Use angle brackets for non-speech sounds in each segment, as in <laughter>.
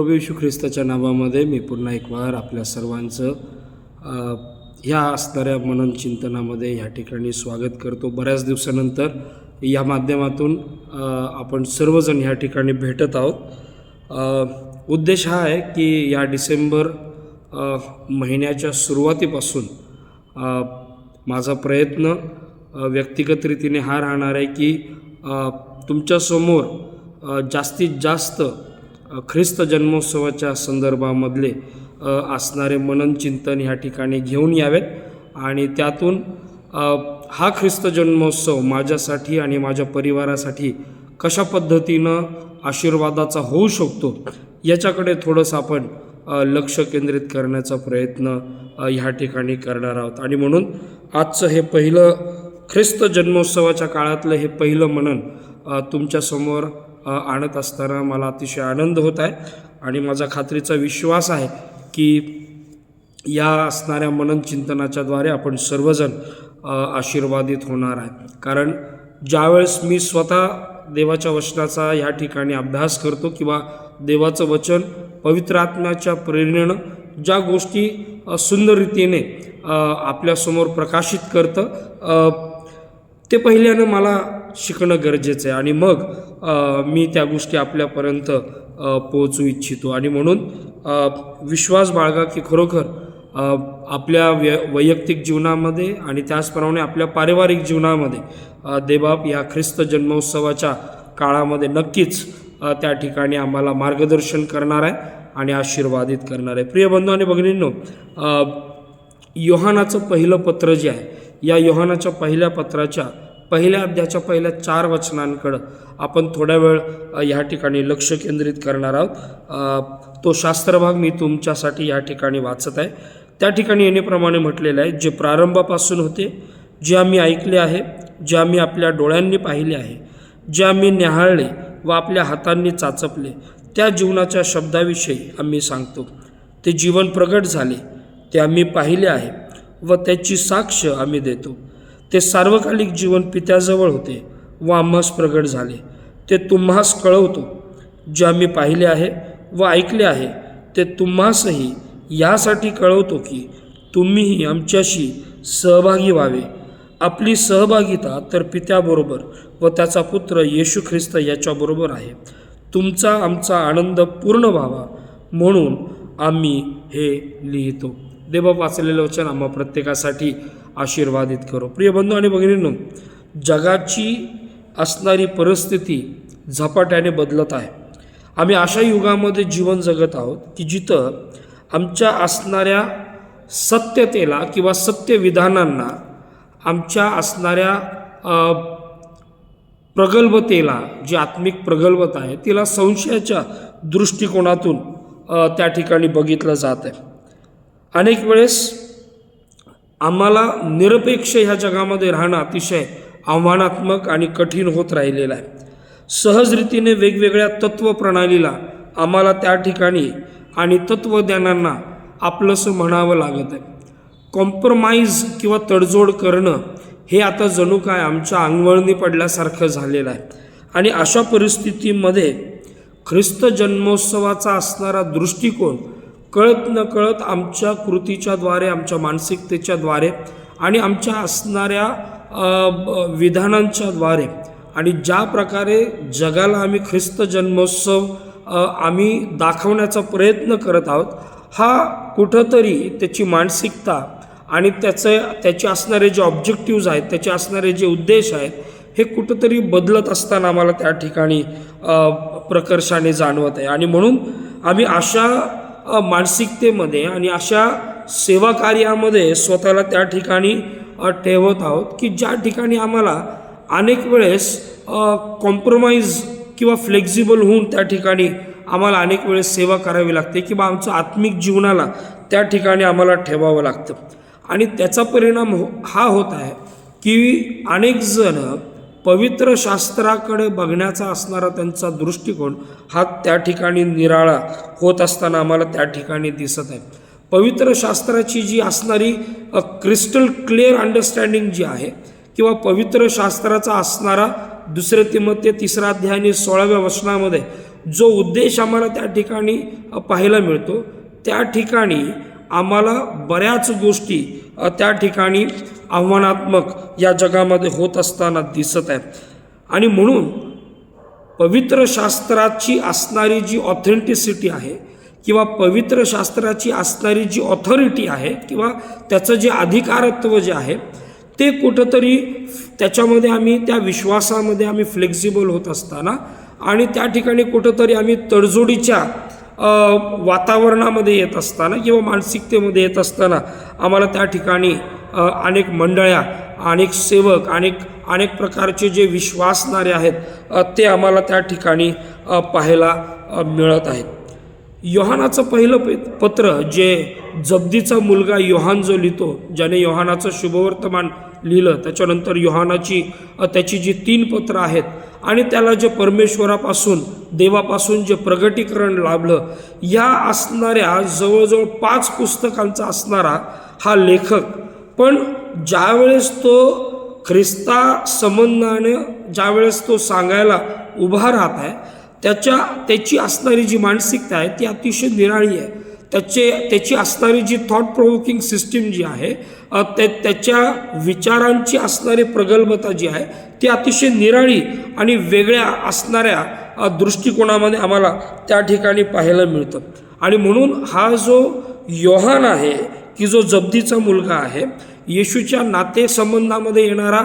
प्रभू यशू ख्रिस्ताच्या नावामध्ये मी पुन्हा एक वार आपल्या सर्वांचं ह्या असणाऱ्या मनन चिंतनामध्ये ह्या ठिकाणी स्वागत करतो. बऱ्याच दिवसानंतर या माध्यमातून आपण सर्वजण ह्या ठिकाणी भेटत आहोत. उद्देश हा आहे की या डिसेंबर महिन्याच्या सुरुवातीपासून माझा प्रयत्न व्यक्तिगत रीतीने हा राहणार आहे की तुमच्यासमोर जास्तीत जास्त ख्रिस्त जन्मोत्सवाच्या संदर्भामधले असणारे मनन चिंतन ह्या ठिकाणी घेऊन यावेत. आणि त्यातून हा ख्रिस्त जन्मोत्सव माझ्यासाठी आणि माझ्या परिवारासाठी कशा पद्धतीनं आशीर्वादाचा होऊ शकतो याच्याकडे थोडंसं आपण लक्ष केंद्रित करण्याचा प्रयत्न ह्या ठिकाणी करणार आहोत. आणि म्हणून आजचं हे पहिलं ख्रिस्त जन्मोत्सवाच्या काळातलं हे पहिलं मनन तुमच्यासमोर आणत असताना मला अतिशय आनंद होत आहे आणि माझा खात्रीचा विश्वास आहे की या असणाऱ्या मनन चिंतनाच्याद्वारे आपण सर्वजण आशीर्वादित होणार आहे. कारण ज्यावेळेस मी स्वतः देवाच्या वचनाचा ह्या ठिकाणी अभ्यास करतो किंवा देवाचं वचन पवित्र आत्म्याच्या प्रेरणेनं ज्या गोष्टी सुंदर रीतीने आपल्यासमोर प्रकाशित करतं ते पहिल्यानं मला शिकणं गरजेचं आहे. आणि मग मी त्या गोष्टी आपल्यापर्यंत पोहोचू इच्छितो. आणि म्हणून विश्वास बाळगा की खरोखर आपल्या व्य वैयक्तिक जीवनामध्ये आणि त्याचप्रमाणे आपल्या पारिवारिक जीवनामध्ये देबाप या ख्रिस्त जन्मोत्सवाच्या काळामध्ये नक्कीच त्या ठिकाणी आम्हाला मार्गदर्शन करणार आहे आणि आशीर्वादित करणार आहे. प्रिय बंधू आणि भगिनींनो योहानाचं पहिलं पत्र जे आहे या योहानाच्या पहिल्या पत्राच्या पहिल्या अध्यायाच्या पहिल्या चार वचनांकडं आपण थोड्या वेळ या ठिकाणी लक्ष केंद्रित करणार आहोत. तो शास्त्रभाग मी तुमच्यासाठी या ठिकाणी वाचत आहे. त्या ठिकाणी येणेप्रमाणे म्हटलेलं आहे जे प्रारंभापासून होते जे आम्ही ऐकले आहे जे आम्ही आपल्या डोळ्यांनी पाहिले आहे जे आम्ही न्याहाळले व आपल्या हातांनी चाचपले त्या जीवनाच्या शब्दाविषयी आम्ही सांगतो. ते जीवन प्रगट झाले ते आम्ही पाहिले आहे व त्याची साक्ष आम्ही देतो. ते सार्वकालिक जीवन पित्याजवळ होते व आम्हास प्रगट झाले. ते तुम्हास कळवतो. जे आम्ही पाहिले आहे व ऐकले आहे ते तुम्हासही यासाठी कळवतो की तुम्हीही आमच्याशी सहभागी व्हावे. आपली सहभागिता तर पित्याबरोबर व त्याचा पुत्र येशू ख्रिस्त याच्याबरोबर आहे. तुमचा आमचा आनंद पूर्ण व्हावा म्हणून आम्ही हे लिहितो. देव वाचलेलं वचन आम्हा प्रत्येकासाठी आशीर्वादित करो. प्रिय बंधू आणि भगिनींनो जगाची असणारी परिस्थिती झपाट्याने बदलत आहे. आम्ही अशा युगामध्ये जीवन जगत आहोत की जिथं आमच्या असणाऱ्या सत्यतेला किंवा सत्यविधानांना आमच्या असणाऱ्या प्रगल्भतेला जी आत्मिक प्रगल्भता आहे तिला संशयाच्या दृष्टिकोनातून त्या ठिकाणी बघितलं जात आहे अनेक वेळेस आम्हाला निरपेक्ष ह्या जगामध्ये राहणं अतिशय आव्हानात्मक आणि कठीण होत राहिलेलं आहे. सहजरीतीने वेगवेगळ्या तत्त्वप्रणालीला आम्हाला त्या ठिकाणी आणि तत्त्वज्ञानांना आपलंसं म्हणावं लागत आहे. कॉम्प्रमाइज किंवा तडजोड करणं हे आता जणू काय आमच्या अंगवळणी पडल्यासारखं झालेलं आहे. आणि अशा परिस्थितीमध्ये ख्रिस्त जन्मोत्सवाचा असणारा दृष्टिकोन कळत न कळत आमच्या कृतीच्याद्वारे आमच्या मानसिकतेच्याद्वारे आणि आमच्या असणाऱ्या विधानांच्याद्वारे आणि ज्या प्रकारे जगाला आम्ही ख्रिस्त जन्मोत्सव आम्ही दाखवण्याचा प्रयत्न करत आहोत हा कुठंतरी त्याची मानसिकता आणि त्याचे त्याचे असणारे जे ऑब्जेक्टिव्ज आहेत त्याचे असणारे जे उद्देश आहेत हे कुठंतरी बदलत असताना आम्हाला त्या ठिकाणी प्रकर्षाने जाणवत आहे. आणि म्हणून आम्ही अशा मानसिकतेमध्ये आणि अशा सेवा कार्यामध्ये स्वतःला त्या ठिकाणी ठेवत आहोत की ज्या ठिकाणी आम्हाला अनेक वेळेस कॉम्प्रोमाइज किंवा फ्लेक्झिबल होऊन त्या ठिकाणी आम्हाला अनेक वेळेस सेवा करावी लागते किंवा आमचं आत्मिक जीवनाला त्या ठिकाणी आम्हाला ठेवावं लागतं. आणि त्याचा परिणाम हो हा होत आहे की अनेक जण पवित्र शास्त्राकडे बघण्याचा असणारा त्यांचा दृष्टिकोन हा त्या ठिकाणी निराळा होत असताना आम्हाला त्या ठिकाणी दिसत आहे. पवित्र शास्त्राची जी असणारी क्रिस्टल क्लिअर अंडरस्टँडिंग जी आहे किंवा पवित्र शास्त्राचा असणारा दुसरे तिमत्य तिसरा अध्याय आणि सोळाव्या वचनामध्ये जो उद्देश आम्हाला त्या ठिकाणी पाहायला मिळतो त्या ठिकाणी आम्हाला बऱ्याच गोष्टी त्या ठिकाणी आव्हानात्मक या जगामध्ये होत असताना दिसत आहेत. आणि म्हणून पवित्र शास्त्राची असणारी जी ऑथेंटिसिटी आहे किंवा पवित्र शास्त्राची असणारी जी ऑथॉरिटी आहे किंवा त्याचं जे अधिकारत्व जे आहे ते कुठंतरी त्याच्यामध्ये आम्ही त्या विश्वासामध्ये आम्ही फ्लेक्झिबल होत असताना आणि त्या ठिकाणी कुठंतरी आम्ही तडजोडीच्या वातावरणामध्ये येत असताना किंवा मानसिकतेमध्ये येत असताना आम्हाला त्या ठिकाणी अनेक मंडळ्या अनेक सेवक अनेक अनेक प्रकारचे जे विश्वासणारे आहेत ते आम्हाला त्या ठिकाणी पाहायला मिळत आहेत. योहानाचं पहिलं पत्र जे जब्दीचा मुलगा योहान जो लिहितो ज्याने योहानाचं शुभवर्तमान लिहिलं त्याच्यानंतर योहानाची त्याची जी तीन पत्र आहेत आणि त्याला जे परमेश्वरापासून देवापासून जे प्रगटीकरण लाभलं या असणाऱ्या जवळजवळ पाच पुस्तकांचा असणारा हा लेखक पण ज्यावेळेस तो ख्रिस्ता संबंधाने ज्यावेळेस तो सांगायला उभा राहत आहे त्याच्या त्याची असणारी जी मानसिकता आहे ती अतिशय निराळी आहे. त्याचे त्याची असणारी जी थॉट प्रोवोकिंग सिस्टीम जी आहे त्या त्याच्या विचारांची असणारी प्रगल्भता जी आहे ती अतिशय निराळी आणि वेगळ्या असणाऱ्या दृष्टिकोनामध्ये आम्हाला त्या ठिकाणी पाहायला मिळतं. आणि म्हणून हा जो योहान आहे की जो जब्दीचा मुलगा आहे येशूच्या नातेसंबंधामध्ये येणारा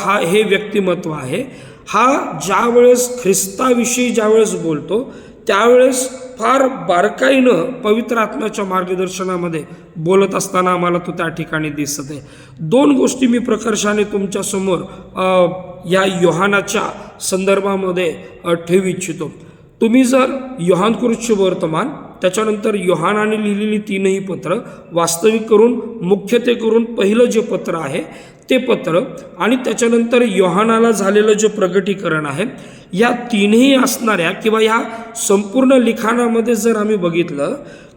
हा हे व्यक्तिमत्व आहे. हा ज्यावेळेस ख्रिस्ताविषयी ज्यावेळेस बोलतो त्यावेळेस फार बारकाईनं पवित्र आत्म्याच्या मार्गदर्शनामध्ये बोलत असताना आम्हाला तो त्या ठिकाणी दिसत आहे. दोन गोष्टी मी प्रकर्षाने तुमच्यासमोर या योहानाच्या संदर्भामध्ये ठेवू इच्छितो. तुम्ही जर योहानकृत वर्तमान त्याच्यानंतर योहानाने लिहिलेली तीनही पत्र वास्तविक करून मुख्य ते करून पहिलं जे पत्र आहे ते पत्र आणि त्याच्यानंतर योहानाला झालेलं जे प्रगटीकरण आहे या तीनही असणाऱ्या किंवा ह्या संपूर्ण लिखाणामध्ये जर आम्ही बघितलं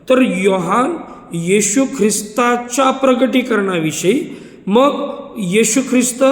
तर योहान येशू ख्रिस्ताच्या प्रगटीकरणाविषयी मग येशू ख्रिस्त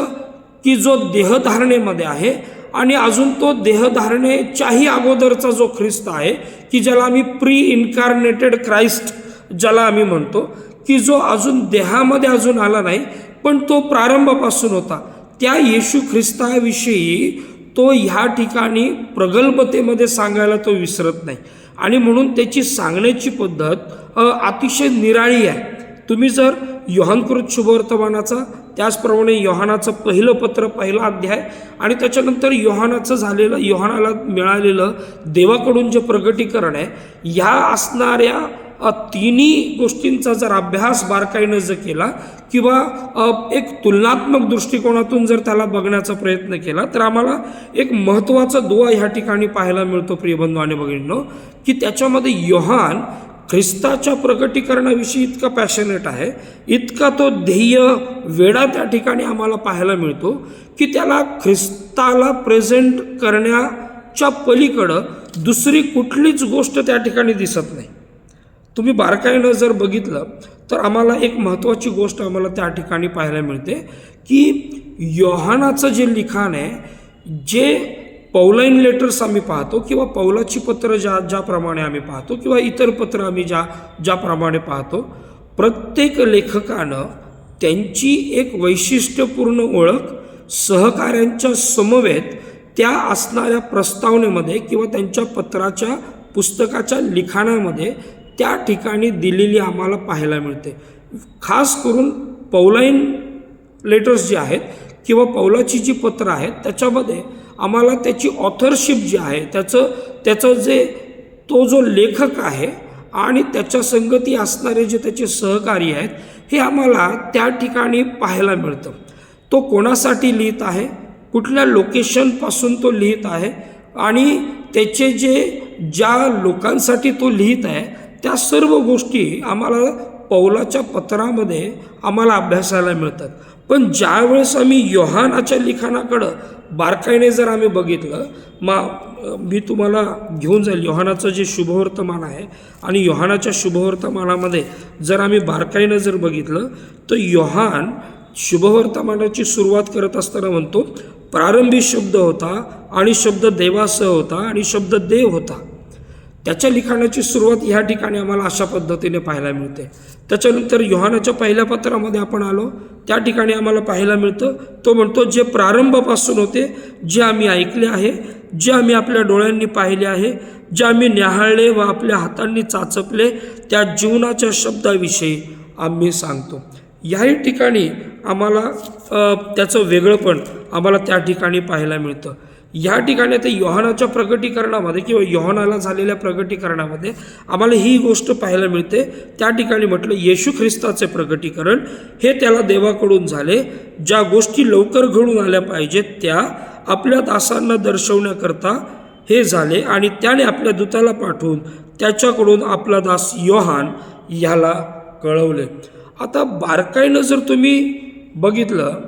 की जो देहधारणेमध्ये आहे आणि अजून तो देहधारणेच्याही अगोदरचा जो ख्रिस्त आहे की ज्याला आम्ही प्री इन्कारनेटेड क्राइस्ट ज्याला आम्ही म्हणतो की जो अजून देहामध्ये अजून आला नाही पण तो प्रारंभापासून होता. त्या येशू ख्रिस्ताविषयी तो ह्या ठिकाणी प्रगल्भतेमध्ये सांगायला तो विसरत नाही. आणि म्हणून त्याची सांगण्याची पद्धत अतिशय निराळी आहे. तुम्ही जर योहानकृत शुभवर्तमानाचा त्याचप्रमाणे योहानाचं पहिलं पत्र पहिला अध्याय आणि त्याच्यानंतर योहानाचं झालेलं योहानाला मिळालेलं देवाकडून जे प्रगटीकरण आहे ह्या असणाऱ्या तिन्ही गोष्टींचा जर अभ्यास बारकाईनं जर केला किंवा एक तुलनात्मक दृष्टिकोनातून जर त्याला बघण्याचा प्रयत्न केला तर आम्हाला एक महत्त्वाचा दुवा ह्या ठिकाणी पाहायला मिळतो प्रियबंधू आणि भगिनींनो की त्याच्यामध्ये योहान ख्रिस्ताच्या प्रगटीकरणाविषयी इतका पॅशनेट आहे. इतका तो ध्येय वेडा त्या ठिकाणी आम्हाला पाहायला मिळतो की त्याला ख्रिस्ताला प्रेझेंट करण्याच्या पलीकडं दुसरी कुठलीच गोष्ट त्या ठिकाणी दिसत नाही. तुम्ही बारकाईनं जर बघितलं तर आम्हाला एक महत्त्वाची गोष्ट आम्हाला त्या ठिकाणी पाहायला मिळते की योहानाचं जे लिखाण आहे जे पौलाईन लेटर्स आम्ही पाहतो किंवा पौलाची पत्र ज्या ज्याप्रमाणे आम्ही पाहतो किंवा इतर पत्र आम्ही ज्या ज्याप्रमाणे पाहतो प्रत्येक लेखकानं त्यांची एक वैशिष्ट्यपूर्ण ओळख सहकाऱ्यांच्या समवेत त्या असणाऱ्या प्रस्तावनेमध्ये किंवा त्यांच्या पत्राच्या पुस्तकाच्या लिखाणामध्ये त्या ठिकाणी दिलेली आम्हाला पाहायला मिळते. खास करून पौलाईन लेटर्स जे आहेत किंवा पौलाची जी पत्रं आहेत त्याच्यामध्ये आम्हाला त्याची ऑथरशिप जी आहे त्याचं त्याचं जे तो जो लेखक आहे आणि त्याच्या संगती असणारे जे त्याचे सहकारी आहेत हे आम्हाला त्या ठिकाणी पाहायला मिळतं. तो कोणासाठी लिहित आहे कुठल्या लोकेशनपासून तो लिहित आहे आणि त्याचे जे ज्या लोकांसाठी तो लिहित आहे त्या सर्व गोष्टी आम्हाला पौलाच्या पत्रामध्ये आम्हाला अभ्यासायला मिळतात. पण ज्यावेळेस आम्ही योहानाच्या लिखाणाकडं बारकाईने जर आम्ही बघितलं मा मी तुम्हाला घेऊन जाईल. योहानाचं जे शुभवर्तमान आहे आणि योहानाच्या शुभवर्तमानामध्ये जर आम्ही बारकाईनं जर बघितलं तर योहान शुभवर्तमानाची सुरुवात करत असताना म्हणतो प्रारंभी शब्द होता आणि शब्द देवासह होता आणि शब्द देव होता. त्याच्या लिखाणाची सुरुवात ह्या ठिकाणी आम्हाला अशा पद्धतीने पाहायला मिळते. त्याच्यानंतर योहानाच्या पहिल्या पत्रामध्ये आपण आलो त्या ठिकाणी आम्हाला पाहायला मिळतं तो म्हणतो जे प्रारंभापासून होते जे आम्ही ऐकले आहे जे आम्ही आपल्या डोळ्यांनी पाहिले आहे जे आम्ही न्याहाळले व आपल्या हातांनी चाचपले त्या जीवनाच्या शब्दाविषयी आम्ही सांगतो. याही ठिकाणी आम्हाला त्याचं त्याचं वेगळंपण आम्हाला त्या ठिकाणी पाहायला मिळतं. या ठिकाणी ते योहानाच्या प्रगटीकरणामध्ये किंवा योहानाला झालेल्या प्रगटीकरणामध्ये आम्हाला ही गोष्ट पाहायला मिळते. त्या ठिकाणी म्हटलं येशू ख्रिस्ताचे प्रगटीकरण हे त्याला देवाकडून झाले. ज्या गोष्टी लवकर घडून आल्या पाहिजेत त्या आपल्या दासांना दर्शवण्याकरता हे झाले आणि त्याने आपल्या दूताला पाठवून त्याच्याकडून आपला दास योहान ह्याला कळवले. आता बारकाईनं जर तुम्ही बघितलं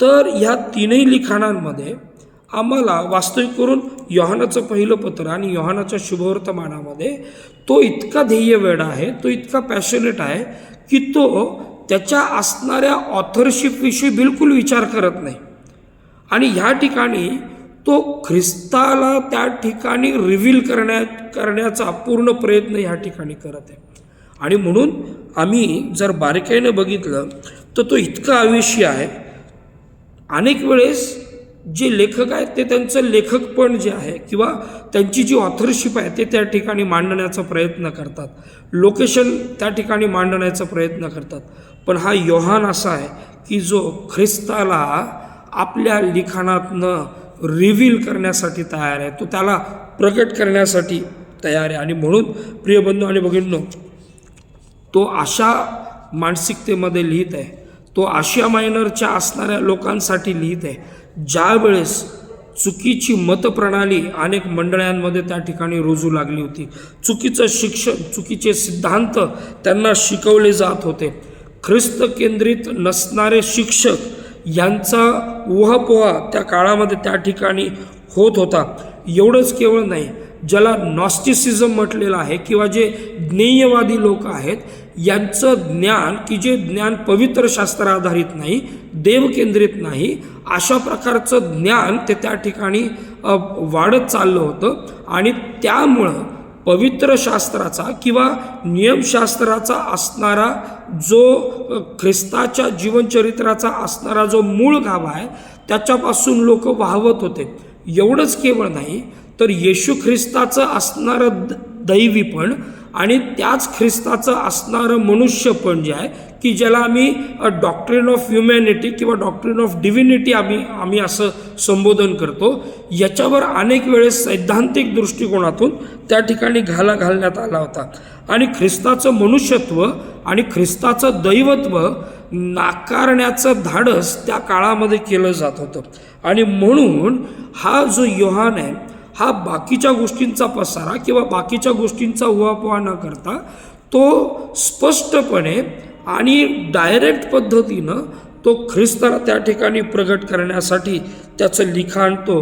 तर ह्या तीनही लिखाणांमध्ये आम्हाला वास्तविक करून योहानाचं पहिलं पत्र आणि योहानाच्या शुभवर्तमानामध्ये तो इतका ध्येय वेडा आहे तो इतका पॅशनेट आहे की तो त्याच्या असणाऱ्या ऑथरशिपविषयी बिलकुल विचार करत नाही. आणि ह्या ठिकाणी तो ख्रिस्ताला त्या ठिकाणी रिव्हील करण्यात करण्याचा पूर्ण प्रयत्न ह्या ठिकाणी करत आहे. आणि म्हणून आम्ही जर बारकाईनं बघितलं तर तो इतका आयुष्य आहे. अनेक वेळेस जे लेखक आहेत ते त्यांचं लेखकपण जे आहे किंवा त्यांची जी ऑथरशिप आहे ते त्या ठिकाणी मांडण्याचा प्रयत्न करतात. लोकेशन त्या ठिकाणी मांडण्याचा प्रयत्न करतात. पण हा योहान असा आहे की जो ख्रिस्ताला आपल्या लिखाणातनं रिव्हील करण्यासाठी तयार आहे. तो त्याला प्रकट करण्यासाठी तयार आहे. आणि म्हणून प्रिय बंधू आणि भगिनींनो तो अशा मानसिकतेमध्ये लिहित आहे. तो आशिया मायनरच्या असणाऱ्या लोकांसाठी लिहित आहे. ज्यावेळेस चुकीची मतप्रणाली अनेक मंडळांमध्ये त्या ठिकाणी रुजू लागली होती. चुकीचं शिक्षण चुकीचे सिद्धांत त्यांना शिकवले जात होते. ख्रिस्त केंद्रित नसणारे शिक्षक यांचा उहापोहा त्या काळामध्ये त्या ठिकाणी होत होता. एवढंच केवळ नाही ज्याला नॉस्टिसिझम म्हटलेलं आहे किंवा जे ज्ञेयवादी लोक आहेत यांचं ज्ञान की जे ज्ञान पवित्र शास्त्र आधारित नाही देवकेंद्रित नाही अशा प्रकारचं ज्ञान ते त्या ठिकाणी वाढत चाललं होतं. आणि त्यामुळं पवित्र शास्त्राचा किंवा नियमशास्त्राचा असणारा जो ख्रिस्ताच्या जीवनचरित्राचा असणारा जो मूळ गाभा आहे त्याच्यापासून लोक वाहवत होते. एवढंच केवळ नाही तर येशू ख्रिस्ताचं असणारं दैवीपण आणि त्याच ख्रिस्ताचं असणारं मनुष्यपण जे आहे की ज्याला आम्ही डॉक्ट्रिन ऑफ ह्युमॅनिटी किंवा डॉक्ट्रिन ऑफ डिव्हिनिटी आम्ही आम्ही असं संबोधन करतो. याच्यावर अनेक वेळेस सैद्धांतिक दृष्टिकोनातून त्या ठिकाणी घाला घालण्यात आला होता. आणि ख्रिस्ताचं मनुष्यत्व आणि ख्रिस्ताचं दैवत्व नाकारण्याचं धाडस त्या काळामध्ये केलं जात होतं. आणि म्हणून हा जो योहान आहे हा बाकीच्या गोष्टींचा पसारा किंवा बाकीच्या गोष्टींचा उहापोहा न करता तो स्पष्टपणे आणि डायरेक्ट पद्धतीनं तो ख्रिस्ताला त्या ठिकाणी प्रगट करण्यासाठी त्याचं लिखाण तो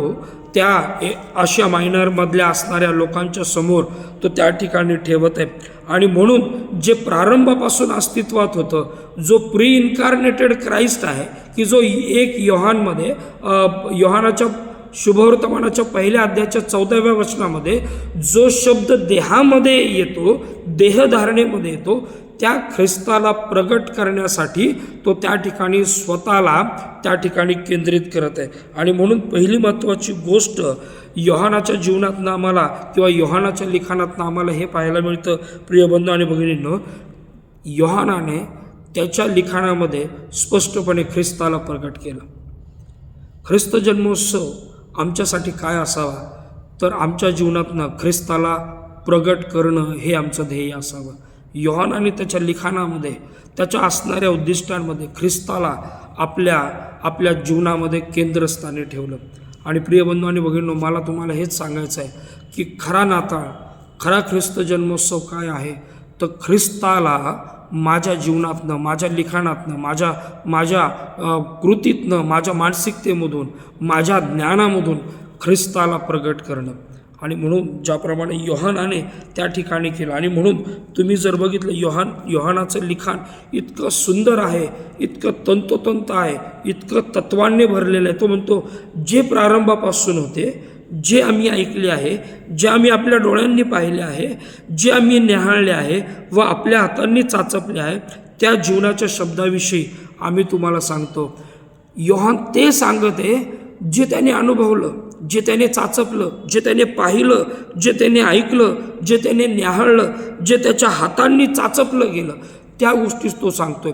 त्या ए- आशिया मायनरमधल्या असणाऱ्या लोकांच्या समोर तो त्या ठिकाणी ठेवत आहे. आणि म्हणून जे प्रारंभापासून अस्तित्वात होतं जो प्री इन्कारनेटेड क्राइस्ट आहे की जो एक योहानमध्ये योहानाच्या शुभवर्तमानाच्या पहिल्या अध्यायाच्या चौदाव्या वचनामध्ये जो शब्द देहामध्ये येतो देहधारणेमध्ये येतो त्या ख्रिस्ताला प्रगट करण्यासाठी तो त्या ठिकाणी स्वतःला त्या ठिकाणी केंद्रित करत आहे. आणि म्हणून पहिली महत्त्वाची गोष्ट योहानाच्या जीवनातनं आम्हाला किंवा योहानाच्या लिखाणातनं आम्हाला हे पाहायला मिळतं. प्रियबंधू आणि भगिनींनो योहानाने त्याच्या लिखाणामध्ये स्पष्टपणे ख्रिस्ताला प्रगट केलं. ख्रिस्त जन्मोत्सव आमच्यासाठी काय असावा? तर आमच्या जीवनातनं ख्रिस्ताला प्रगट करणं हे आमचं ध्येय असावं. योहानाने त्याच्या लिखाणामध्ये त्याच्या असणाऱ्या उद्दिष्टांमध्ये ख्रिस्ताला आपल्या आपल्या जीवनामध्ये केंद्रस्थानी ठेवलं. आणि प्रिय बंधू आणि भगिनो मला तुम्हाला हेच सांगायचं आहे की खरा नाताळ खरा ख्रिस्त जन्मोत्सव काय आहे? तर ख्रिस्ताला माझ्या जीवनातनं माझ्या लिखाणातनं माझ्या माझ्या कृतीतनं माझ्या मानसिकतेमधून माझ्या ज्ञानामधून ख्रिस्ताला प्रगट करणं. आणि म्हणून ज्याप्रमाणे योहानाने त्या ठिकाणी केलं. आणि म्हणून तुम्ही जर बघितलं योहान योहानाचं लिखाण इतकं सुंदर आहे इतकं तंतोतंत आहे इतकं तत्वांनी भरलेलं आहे. तो म्हणतो जे प्रारंभापासून होते जे आम्ही ऐकले आहे जे आम्ही आपल्या डोळ्यांनी पाहिले आहे जे आम्ही न्याहाळले आहे व आपल्या हातांनी चाचपले आहे त्या जीवनाच्या शब्दाविषयी आम्ही तुम्हाला सांगतो. योहान ते सांगत आहे जे त्याने अनुभवलं जे त्याने चाचपलं जे त्याने पाहिलं जे त्याने ऐकलं जे त्याने न्याहाळलं जे त्याच्या हातांनी चाचपलं गेलं त्या गोष्टीच तो सांगतोय.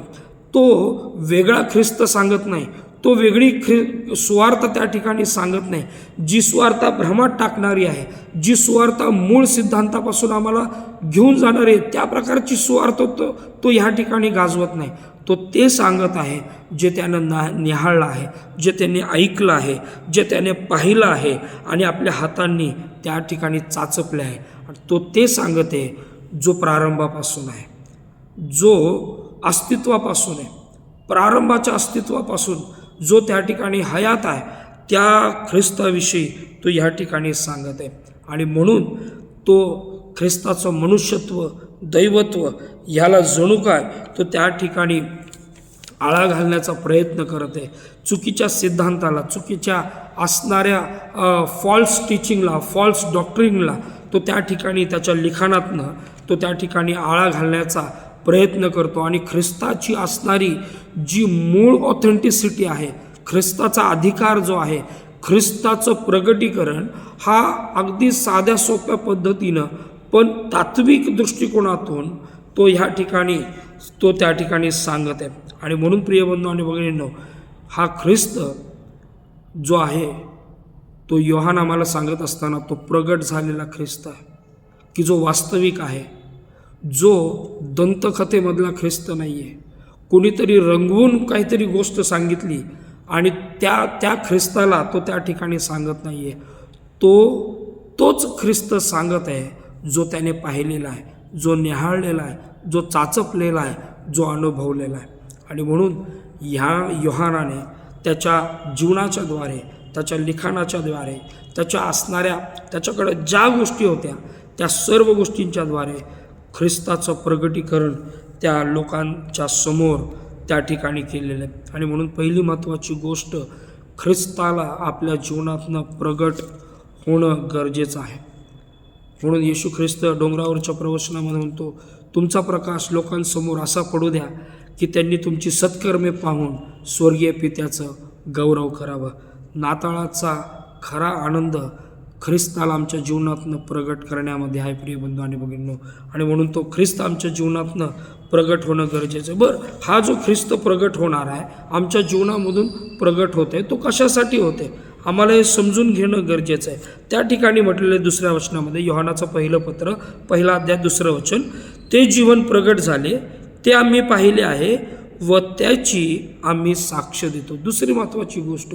तो वेगळा ख्रिस्त सांगत नाही. तो वेगळी ख्रि स्वार्थ त्या ठिकाणी सांगत नाही. जी स्वार्थ भ्रमात टाकणारी आहे जी स्वार्थ मूळ सिद्धांतापासून आम्हाला घेऊन जाणारी आहे त्या प्रकारची स्वार्थ तो तो ह्या ठिकाणी गाजवत नाही. तो ते सांगत आहे जे त्यानं ना निहाळलं आहे जे त्याने ऐकलं आहे जे त्याने पाहिलं आहे आणि आपल्या हातांनी त्या ठिकाणी चाचपले आहे. आणि तो ते सांगत आहे जो प्रारंभापासून आहे. जो अस्तित्वापासून आहे. प्रारंभाच्या अस्तित्वापासून जो त्या ठिकाणी हयात आहे त्या ख्रिस्ताविषयी तो ह्या ठिकाणी सांगत आहे. आणि म्हणून तो ख्रिस्ताचं मनुष्यत्व दैवत्व ह्याला जणू काय तो त्या ठिकाणी आळा घालण्याचा प्रयत्न करत आहे. चुकीच्या सिद्धांताला चुकीच्या असणाऱ्या फॉल्स टीचिंगला फॉल्स डॉक्टरिंगला तो त्या ठिकाणी त्याच्या लिखाणातनं तो त्या ठिकाणी आळा घालण्याचा प्रयत्न करतो आणि ख्रिस्ताची असणारी जी मूळ ऑथेंटिसिटी आहे ख्रिस्ताचा अधिकार जो आहे ख्रिस्ताचं प्रगटीकरण हा अगदी साध्या सोप्या पद्धतीनं पण तात्विक दृष्टिकोनातून तो ह्या ठिकाणी तो त्या ठिकाणी सांगत आहे. आणि म्हणून प्रियबंधू आणि भगिनींनो हा ख्रिस्त जो आहे तो योहान आम्हाला सांगत असताना तो प्रगट झालेला ख्रिस्त आहे की जो वास्तविक आहे जो दंतकथेमधला ख्रिस्त नाही आहे कुणीतरी रंगवून काहीतरी गोष्ट सांगितली आणि त्या त्या ख्रिस्ताला तो त्या ठिकाणी सांगत नाही आहे तो तोच ख्रिस्त सांगत आहे जो त्याने पाहिलेला आहे जो निहाळलेला आहे जो चाचपलेला आहे जो अनुभवलेला आहे. आणि म्हणून ह्या योहानाने त्याच्या जीवनाच्याद्वारे त्याच्या लिखाणाच्याद्वारे त्याच्या असणाऱ्या त्याच्याकडे ज्या गोष्टी होत्या त्या सर्व गोष्टींच्याद्वारे ख्रिस्ताचं प्रगटीकरण त्या लोकांच्या समोर त्या ठिकाणी केलेलं आहे. आणि म्हणून पहिली महत्त्वाची गोष्ट ख्रिस्ताला आपल्या जीवनातनं प्रगट होणं गरजेचं आहे. म्हणून येशू ख्रिस्त डोंगरावरच्या प्रवचनामध्ये म्हणतो तुमचा प्रकाश लोकांसमोर असा पडू द्या की त्यांनी तुमची सत्कर्मे पाहून स्वर्गीय पित्याचं गौरव करावं. नाताळाचा खरा आनंद ख्रिस्ताला आमच्या जीवनातनं प्रगट करण्यामध्ये. आहे प्रिय बंधू आणि भगिनो आणि म्हणून तो ख्रिस्त आमच्या जीवनातनं प्रगट होणं गरजेचं आहे. बरं हा जो ख्रिस्त प्रगट होणार आहे आमच्या जीवनामधून प्रगट होते तो कशासाठी होते आम्हाला हे समजून घेणं गरजेचं आहे. त्या ठिकाणी म्हटलेलं दुसऱ्या वचनामध्ये योहानाचं पहिलं पत्र पहिला अध्याय दुसरं वचन ते जीवन प्रगट झाले ते आम्ही पाहिले आहे व त्याची आम्ही साक्ष देतो. दुसरी महत्त्वाची गोष्ट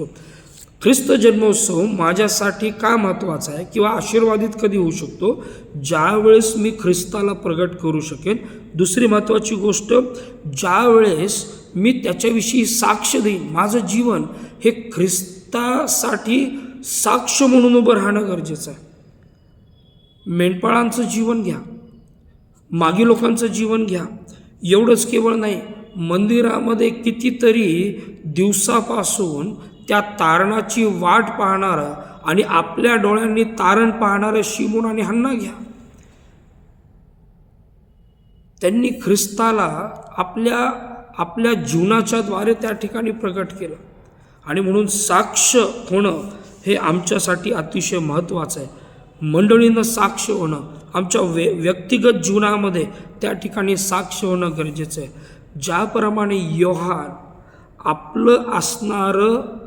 ख्रिस्त जन्मोत्सव माझ्यासाठी का महत्त्वाचा आहे किंवा आशीर्वादित कधी होऊ शकतो? ज्यावेळेस मी ख्रिस्ताला प्रगट करू शकेन. दुसरी महत्त्वाची गोष्ट ज्यावेळेस मी त्याच्याविषयी साक्ष देईन. माझं जीवन हे ख्रिस्तासाठी साक्ष म्हणून उभं राहणं गरजेचं आहे. मेंढपाळांचं जीवन घ्या. मागी लोकांचं जीवन घ्या. एवढंच केवळ नाही मंदिरामध्ये कितीतरी दिवसापासून त्या तारणाची वाट पाहणारं आणि आपल्या डोळ्यांनी तारण पाहणारं शिमून आणि हन्ना घ्या. त्यांनी ख्रिस्ताला आपल्या आपल्या जीवनाच्याद्वारे त्या ठिकाणी प्रकट केलं. आणि म्हणून साक्ष होणं हे आमच्यासाठी अतिशय महत्त्वाचं आहे. मंडळीनं साक्ष होणं आमच्या वे व्यक्तिगत जीवनामध्ये त्या ठिकाणी साक्ष होणं गरजेचं आहे. ज्याप्रमाणे योहान आपलं असणारं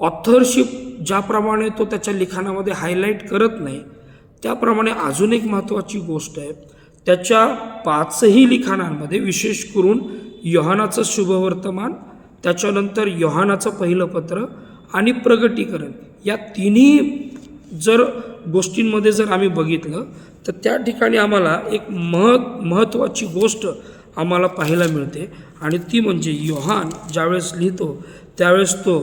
ऑथरशिप ज्याप्रमाणे तो त्याच्या लिखाणामध्ये हायलाईट करत नाही त्याप्रमाणे अजून एक महत्त्वाची गोष्ट आहे त्याच्या पाचही लिखाणांमध्ये विशेष करून योहानाचं शुभवर्तमान त्याच्यानंतर योहानाचं पहिलं पत्र आणि प्रगटीकरण या तिन्ही जर गोष्टींमध्ये जर आम्ही बघितलं तर त्या ठिकाणी आम्हाला एक महत् महत्त्वाची गोष्ट आम्हाला पाहायला मिळते आणि ती म्हणजे योहान ज्यावेळेस लिहितो त्यावेळेस तो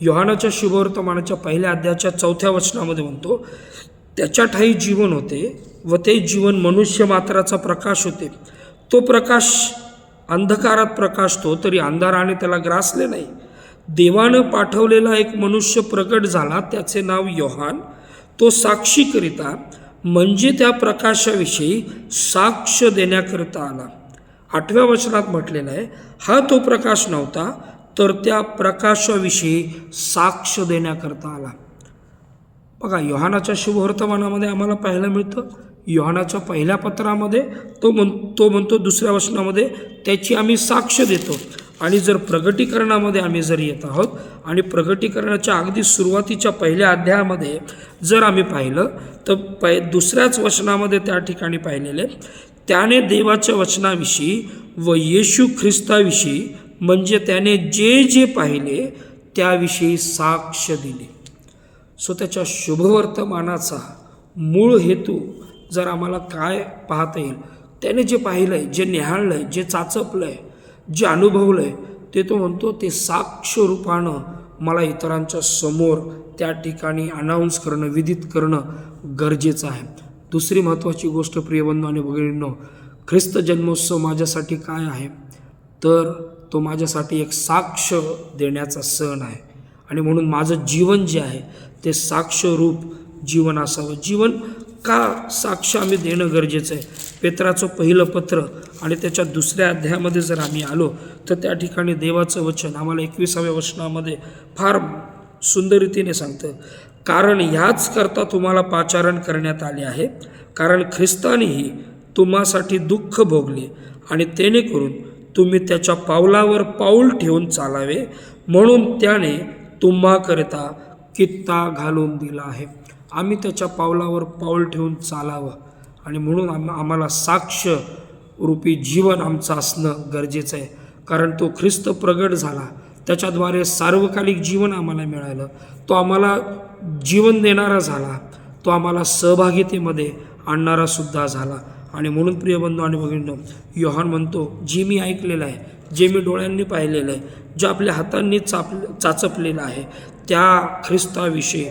योहानाच्या शुभवर्तमानाच्या पहिल्या अध्यायाच्या चौथ्या वचनामध्ये म्हणतो त्याच्या ठाई जीवन होते व ते जीवन मनुष्य मात्राचा प्रकाश होते. तो प्रकाश अंधकारात प्रकाशतो तरी अंधाराने त्याला ग्रासले नाही. देवानं पाठवलेला एक मनुष्य प्रकट झाला त्याचे नाव योहान. तो साक्षीकरिता म्हणजे त्या प्रकाशाविषयी साक्ष देण्याकरिता आला. आठव्या वचनात म्हटलेलं आहे हा तो प्रकाश नव्हता तर त्या प्रकाशाविषयी साक्ष देण्याकरता आला. बघा योहानाच्या शुभवर्तमानामध्ये आम्हाला पाहायला मिळतं. योहानाच्या पहिल्या पत्रामध्ये तो म्हण तो म्हणतो दुसऱ्या वचनामध्ये त्याची आम्ही साक्ष देतो. आणि जर प्रगटीकरणामध्ये आम्ही जर येत आहोत आणि प्रगटीकरणाच्या अगदी सुरुवातीच्या पहिल्या अध्यायामध्ये जर आम्ही पाहिलं तर पै दुसऱ्याच वचनामध्ये त्या ठिकाणी पाहिलेले त्याने देवाच्या वचनाविषयी व येशू ख्रिस्ताविषयी म्हणजे त्याने जे जे पाहिले त्याविषयी साक्ष दिली. सो त्याच्या शुभवर्तमानाचा मूळ हेतू जर आम्हाला काय पाहता येईल त्याने जे पाहिलं आहे जे निहाळलं आहे जे चाचपलं आहे जे अनुभवलं आहे ते तो म्हणतो ते साक्ष रूपानं मला इतरांच्या समोर त्या ठिकाणी अनाऊन्स करणं विदित करणं गरजेचं आहे. दुसरी महत्त्वाची गोष्ट प्रियबंधू आणि भगिनींनो ख्रिस्त जन्मोत्सव माझ्यासाठी काय आहे? तर तो माझ्यासाठी एक साक्ष देण्याचा सण आहे. आणि म्हणून माझं जीवन जे आहे ते साक्षरूप जीवन असावं. जीवन का साक्ष आम्ही देणं गरजेचं आहे? पेत्राचं पहिलं पत्र आणि त्याच्या दुसऱ्या अध्यायामध्ये जर आम्ही आलो तर त्या ठिकाणी देवाचं वचन आम्हाला एकविसाव्या वचनामध्ये फार सुंदर रीतीने सांगतं. कारण ह्याच करता तुम्हाला पाचारण करण्यात आले आहे. कारण ख्रिस्तानेही तुम्हासाठी दुःख भोगले आणि तेणेकरून तुम्ही त्याच्या पावलावर पाऊल ठेवून चालावे. म्हणून त्याने तुम्हाकरिता कित्ता घालून दिला आहे. आम्ही त्याच्या पावलावर पाऊल ठेवून चालावं. आणि म्हणून आम आम्हाला साक्ष रूपी जीवन आमचं असणं गरजेचं आहे. कारण तो ख्रिस्त प्रगट झाला. त्याच्याद्वारे सार्वकालिक जीवन आम्हाला मिळालं. तो आम्हाला जीवन देणारा झाला. तो आम्हाला सहभागितेमध्ये आणणारासुद्धा झाला. आणि म्हणून प्रियबंधू आणि भगिनींनो योहान म्हणतो जे मी ऐकलेलं आहे जे मी डोळ्यांनी पाहिलेलं आहे जे आपल्या हातांनी चाप चाचपलेलं आहे त्या ख्रिस्ताविषयी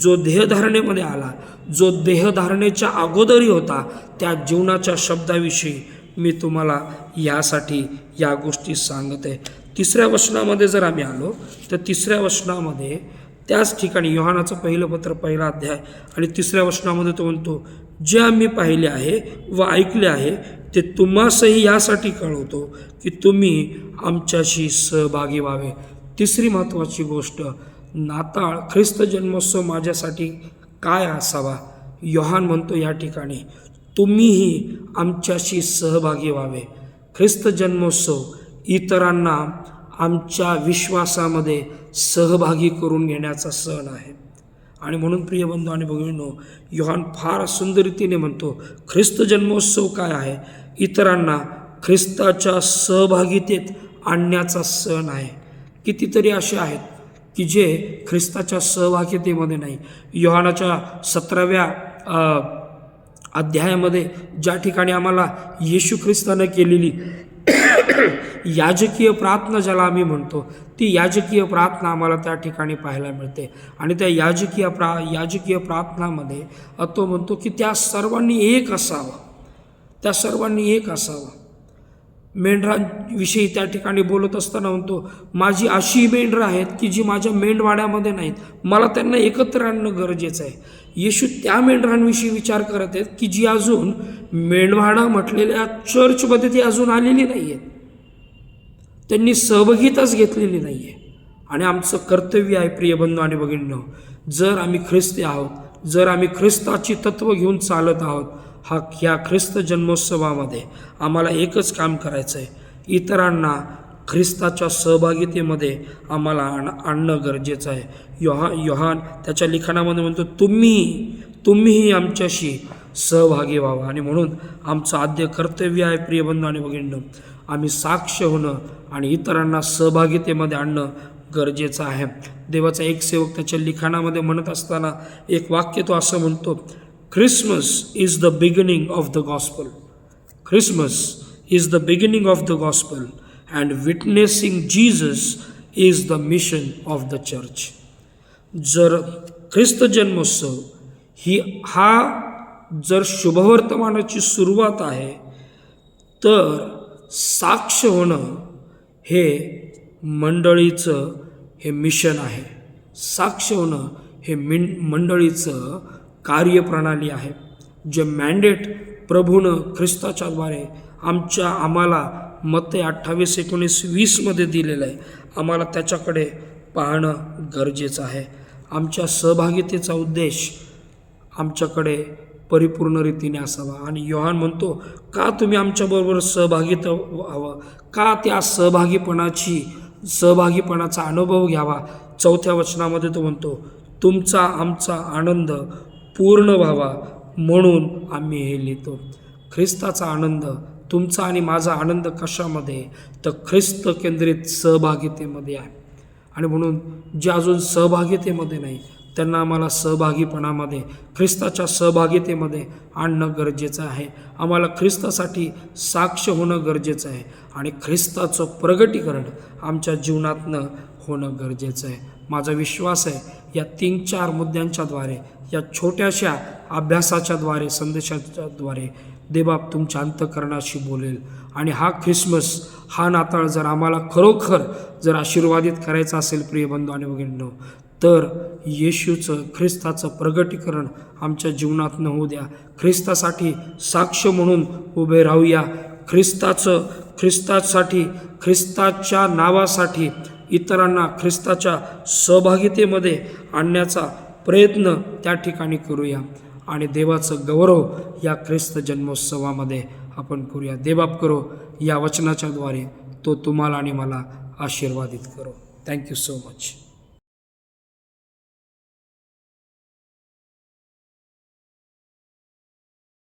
जो देहधारणेमध्ये आला जो देहधारणेच्या अगोदरी होता त्या जीवनाच्या शब्दाविषयी मी तुम्हाला यासाठी या गोष्टी सांगत आहे. तिसऱ्या वचनामध्ये जर आम्ही आलो तर तिसऱ्या वचनामध्ये त्याच ठिकाणी योहानाचं पहिलं पत्र पहिला अध्याय आणि तिसऱ्या वचनामध्ये तो म्हणतो जे आम्ही पाहिले आहे व ऐकले आहे ते तुम्हासही यासाठी कळवतो की तुम्ही आमच्याशी सहभागी व्हावे. तिसरी महत्त्वाची गोष्ट नाताळ ख्रिस्त जन्मोत्सव माझ्यासाठी काय असावा? योहान म्हणतो या ठिकाणी तुम्हीही आमच्याशी सहभागी व्हावे. ख्रिस्त जन्मोत्सव इतरांना आमच्या विश्वासामध्ये सहभागी करून घेण्याचा सण आहे. आणि म्हणून प्रिय बंधू आणि भगिनींनो योहान फार सुंदर रीतीने म्हणतो ख्रिस्त जन्मोत्सव काय आहे? इतरांना ख्रिस्ताच्या सहभागितेत आणण्याचा सण आहे. कितीतरी असे आहेत की जे ख्रिस्ताच्या सहभागितेमध्ये नाही. योहानाच्या सतराव्या अध्यायामध्ये ज्या ठिकाणी आम्हाला येशू ख्रिस्तानं केलेली <clears throat> याजकीय प्रार्थना ज्याला आम्ही म्हणतो ती याजकीय प्रार्थना आम्हाला त्या ठिकाणी पाहायला मिळते. आणि त्या याजकीय प्रा याजकीय प्रार्थनामध्ये तो म्हणतो की त्या सर्वांनी एक असावं. त्या सर्वांनी एक असावं. मेंढरांविषयी त्या ठिकाणी बोलत असताना म्हणतो माझी अशी मेंढरं आहेत की जी माझ्या मेंढवाड्यामध्ये नाहीत. मला त्यांना एकत्र आणणं गरजेचं आहे. येशू त्या मेंढरांविषयी विचार करत आहेत की जी अजून मेंढवाडा म्हटलेल्या चर्चमध्ये ती अजून आलेली नाही आहेत त्यांनी सहभागीताच घेतलेली नाही आहे आणि आमचं कर्तव्य आहे प्रिय बंधू आणि भगिनीनं जर आम्ही ख्रिस्ती आहोत जर आम्ही ख्रिस्ताची तत्त्व घेऊन चालत आहोत हा ह्या ख्रिस्त जन्मोत्सवामध्ये आम्हाला एकच काम करायचं आहे इतरांना ख्रिस्ताच्या सहभागितेमध्ये आम्हाला आण आणणं गरजेचं आहे. योहा योहान त्याच्या लिखाणामध्ये म्हणतो तुम्ही तुम्हीही आमच्याशी सहभागी व्हावा. आणि म्हणून आमचं आद्य कर्तव्य आहे प्रियबंधू आणि भगिंड आम्ही साक्ष होणं आणि इतरांना सहभागितेमध्ये आणणं गरजेचं आहे. देवाचा एक सेवक त्याच्या लिखाणामध्ये म्हणत असताना एक वाक्य तो असं म्हणतो Christmas is the beginning of the gospel. Christmas is the beginning of the gospel. And witnessing Jesus is the mission of the church जर ख्रिस्त जन्मोत्सव ही हा जर शुभवर्तमानाची सुरुवात आहे तर साक्ष होणं हे मंडळीचं हे मिशन आहे. साक्ष होणं हे मिन मंडळीचं कार्यप्रणाली आहे. जे मॅन्डेट प्रभूनं ख्रिस्ताच्याद्वारे आमच्या आम्हाला मते अठ्ठावीस एकोणीस वीसमध्ये दिलेलं आहे. आम्हाला त्याच्याकडे पाहणं गरजेचं आहे. आमच्या सहभागितेचा उद्देश आमच्याकडे परिपूर्ण रीतीने असावा. आणि योहान म्हणतो का तुम्ही आमच्याबरोबर सहभागित व्हावं? का त्या सहभागीपणाची सहभागीपणाचा अनुभव घ्यावा? चौथ्या वचनामध्ये तो म्हणतो तुमचा आमचा आनंद पूर्ण व्हावा म्हणून आम्ही हे लिहितो. ख्रिस्ताचा आनंद तुमचा आणि माझा आनंद कशामध्ये? तर ख्रिस्त केंद्रित सहभागितेमध्ये आहे. आणि म्हणून जे अजून सहभागितेमध्ये नाही त्यांना आम्हाला सहभागीपणामध्ये ख्रिस्ताच्या सहभागितेमध्ये आणणं गरजेचं आहे. आम्हाला ख्रिस्तासाठी साक्ष होणं गरजेचं आहे. आणि ख्रिस्ताचं प्रगटीकरण आमच्या जीवनातनं होणं गरजेचं आहे. माझा विश्वास आहे या तीन चार मुद्द्यांच्याद्वारे या छोट्याशा अभ्यासाच्याद्वारे संदेशाच्याद्वारे देबाप तुमच्या अंतकरणाशी बोलेल. आणि हा ख्रिसमस हा नाताळ जर आम्हाला खरोखर जर आशीर्वादित करायचा असेल प्रिय बंधू आणि भगिनींनो तर येशूचं ख्रिस्ताचं प्रगटीकरण आमच्या जीवनात न होऊ द्या. ख्रिस्तासाठी साक्ष म्हणून उभे राहूया. ख्रिस्ताचं ख्रिस्तासाठी ख्रिस्ताच्या नावासाठी इतरांना ख्रिस्ताच्या सहभागितेमध्ये आणण्याचा प्रयत्न त्या ठिकाणी करूया. आणि देवाचं गौरव या ख्रिस्त जन्मोत्सवामध्ये आपण करूया. देबाप करो या वचनाच्याद्वारे तो तुम्हाला आणि मला आशीर्वादित करो. Thank you so much